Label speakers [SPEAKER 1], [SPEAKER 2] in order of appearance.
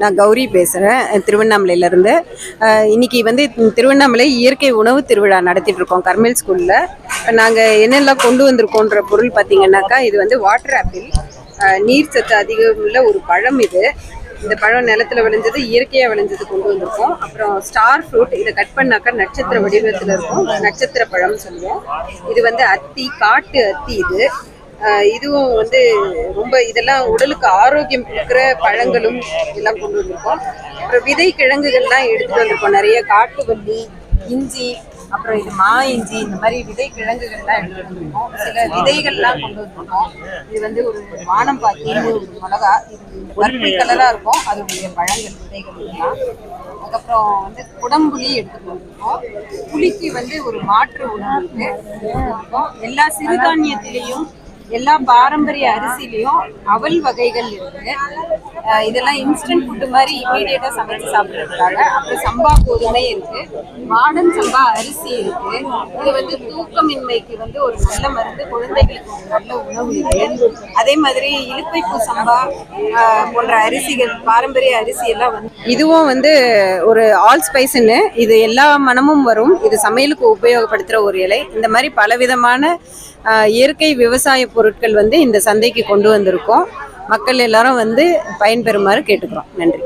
[SPEAKER 1] நான் கௌரி பேசுகிறேன் திருவண்ணாமலையிலேருந்து. இன்னைக்கு வந்து திருவண்ணாமலை இயற்கை உணவு திருவிழா நடத்திட்டுருக்கோம் கர்மேல் ஸ்கூலில். நாங்கள் என்னெல்லாம் கொண்டு வந்திருக்கோன்ற பொருள் பார்த்தீங்கன்னாக்கா இது வந்து வாட்டர் ஆப்பிள் நீர் சத்து அதிகம் உள்ள ஒரு பழம் இது. இந்த பழம் நிலத்துல விளைஞ்சது இயற்கையாக விளைஞ்சது கொண்டு வந்திருக்கோம். அப்புறம் ஸ்டார் ஃப்ரூட் இதை கட் பண்ணாக்கா நட்சத்திர வடிவத்தில் இருக்கும். நட்சத்திர பழம்னு சொல்லுவோம். இது வந்து அத்தி காட்டு அத்தி இது. இதுவும் வந்து ரொம்ப இதெல்லாம் உடலுக்கு ஆரோக்கியம் கொடுக்குற பழங்களும் எல்லாம் கொண்டு வந்திருக்கோம். அப்புறம் விதை கிழங்குகள்லாம் எடுத்துட்டு வந்திருக்கோம். நிறைய காட்டுவள்ளி இஞ்சி அப்புறம் இது மா இஞ்சி இந்த மாதிரி விதை கிழங்குகள்லாம் எடுத்துட்டு வந்திருக்கோம். சில விதைகள்லாம் கொண்டு வந்திருக்கோம். இது வந்து ஒரு வானம் பாத்தின்னு ஒரு மிளகா. இது பர்பிள் கலராக இருக்கும். அதோடைய பழங்கள் விதைகள் எல்லாம். அதுக்கப்புறம் வந்து குடம்புளி எடுத்துட்டு வந்திருக்கோம். புளிக்கு வந்து ஒரு மாற்று உணவு இருக்கு. எல்லா சிறுதானியத்திலையும் எல்லா பாரம்பரிய அரிசிலையும் அவல் வகைகள் இருக்கு. இதெல்லாம் இன்ஸ்டன்ட் ஃபுட்டு மாதிரி இமீடியட்டா சமைச்சு சாப்பிட்றதுக்காக. அப்புறம் சம்பா கோதுமை இருக்கு. மாடன் சம்பா அரிசி இருக்கு. இது வந்து தூக்கமின்மைக்கு வந்து ஒரு நல்ல மருந்து. குழந்தைகளுக்கு ஒரு நல்ல உணவு இருக்கு அதே மாதிரி இலுப்பைப்பூ சம்பா போன்ற அரிசிகள் பாரம்பரிய அரிசி எல்லாம் வந்து இதுவும் வந்து ஒரு ஆல் ஸ்பைஸ்ன்னு இது எல்லா மனமும் வரும். இது சமையலுக்கு உபயோகப்படுத்துகிற ஒரு இலை. இந்த மாதிரி பலவிதமான இயற்கை விவசாய பொருட்கள் வந்து இந்த சந்தைக்கு கொண்டு வந்திருக்கோம். மக்கள் எல்லாரும் வந்து பயன்பெறுமாறு கேட்டுக்கிறோம். நன்றி.